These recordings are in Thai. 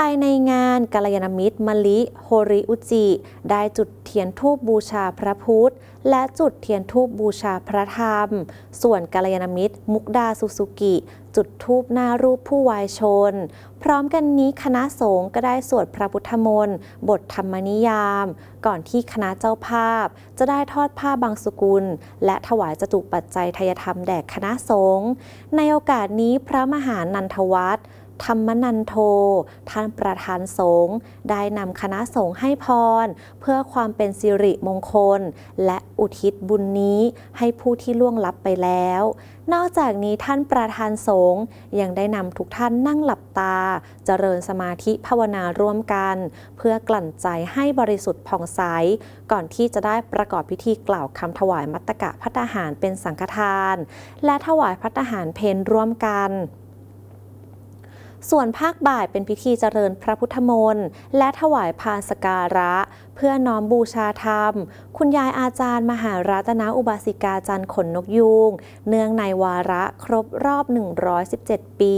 ภายในงานกัลยาณมิตรมะลิโฮริอุจิ ได้จุดเทียนทูปบูชาพระพุทธ และจุดเทียนทูปบูชาพระธรรม ส่วนกัลยาณมิตร มุกดาสุสุกิ จุดทูปหน้ารูปผู้วายชน พร้อมกันนี้คณะสงฆ์ก็ได้สวดพระพุทธมนต์บทธรรมนิยาม ก่อนที่คณะเจ้าภาพ จะได้ทอดผ้าบางสุกุล และถวายจตุปัจจัยทายธรรมแด่คณะสงฆ์ในโอกาสนี้พระมหานันทวัฒน์ ธรรมนันโท ท่านประธานสงฆ์ได้นำคณะสงฆ์ให้พร เพื่อความเป็นสิริมงคล และอุทิศบุญนี้ให้ผู้ที่ล่วงลับไปแล้ว นอกจากนี้ท่านประธานสงฆ์ยังได้นำทุกท่านนั่งหลับตา เจริญสมาธิภาวนาร่วมกัน เพื่อกลั่นใจให้บริสุทธิ์ผ่องใส ก่อนที่จะได้ประกอบพิธีกล่าวคำถวายมัตตกะพัตหารเป็นสังฆทาน และถวายพัตหารเพนร่วมกัน ส่วนภาคบ่ายเป็นพิธีเจริญพระพุทธมนต์และถวายพานสการะ เพื่อน้อมบูชาธรรม คุณยายอาจารย์ มหารัตนาอุบาสิกาจันขนนกยูงเนื่องในวาระครบรอบ 117 ปี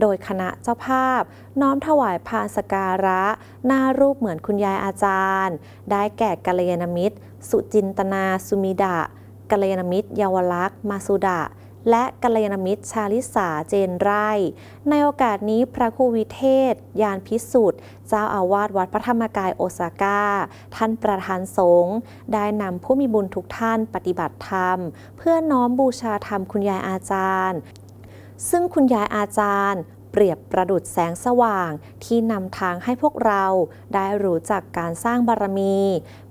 โดยคณะเจ้าภาพ น้อมถวายพานสการะ หน้ารูปเหมือนคุณยายอาจารย์ ได้แก่กัลยาณมิตร สุจินตนาสุมิดะกัลยาณมิตรเยาวลักษณ์มาสุดะ และกัลยาณมิตรชาลิสาเจนไร่ ในโอกาสนี้พระครูวิเทศ ยานพิสุทธิ์เจ้าอาวาสวัดพระธรรมกายโอซาก้า ท่านประธานสงฆ์ได้นำผู้มีบุญทุกท่านปฏิบัติธรรม เพื่อน้อมบูชาธรรมคุณยายอาจารย์ ซึ่งคุณยายอาจารย์เปรียบประดุดแสงสว่างที่นำทางให้พวกเราได้รู้จักการสร้างบารมี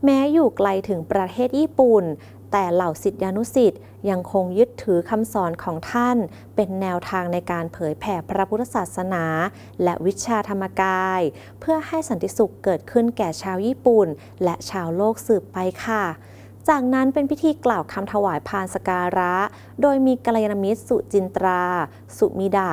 แม้อยู่ไกลถึงประเทศญี่ปุ่น แต่เหล่าศิษยานุศิษย์ยังคงยึดถือคำสอนของท่าน เป็นแนวทางในการเผยแผ่พระพุทธศาสนา และวิชาธรรมกาย เพื่อให้สันติสุขเกิดขึ้นแก่ชาวญี่ปุ่น และชาวโลกสืบไปค่ะจากนั้นเป็นพิธีกล่าวคำถวายพานสการะ โดยมีกัลยาณมิตรสุจินตรา สุมิดะ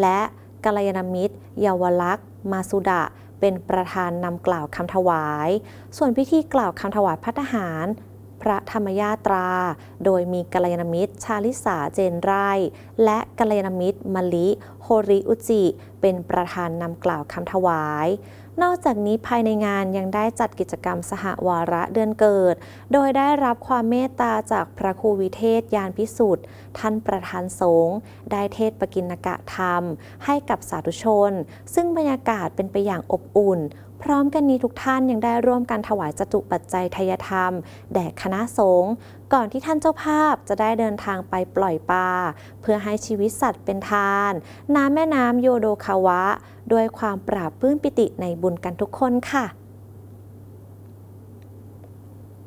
และกัลยาณมิตรเยาวลักษณ์ มาสุดะ เป็นประธานนำกล่าวคำถวาย ส่วนพิธีกล่าวคำถวายพัฒหาร พระธรรมยาตรา โดยมีกัลยาณมิตร ชาลิสาเจนไรและกัลยาณมิตรมะลิ โฮริอุจิ เป็นประธานนำกล่าวคำถวาย นอกจากนี้ภายในงานยังได้จัดกิจกรรมสหวาระเดือนเกิด โดยได้รับความเมตตาจากพระครูวิเทศยานพิสุทธิ์ท่านประธานสงฆ์ได้เทศปกิณกะธรรม ให้กับสาธุชน ซึ่งบรรยากาศเป็นไปอย่างอบอุ่น พร้อมกันนี้ทุกท่านยังได้ร่วมกันถวายจตุปัจจัยทยธรรม แด่คณะสงฆ์ก่อนที่ท่านเจ้าภาพจะได้เดินทางไปปล่อยปลาเพื่อให้ชีวิตสัตว์เป็นทาน น้ำแม่น้ำโยโดคาวะ ด้วยความปราบปื้นปิติในบุญกันทุกคนค่ะ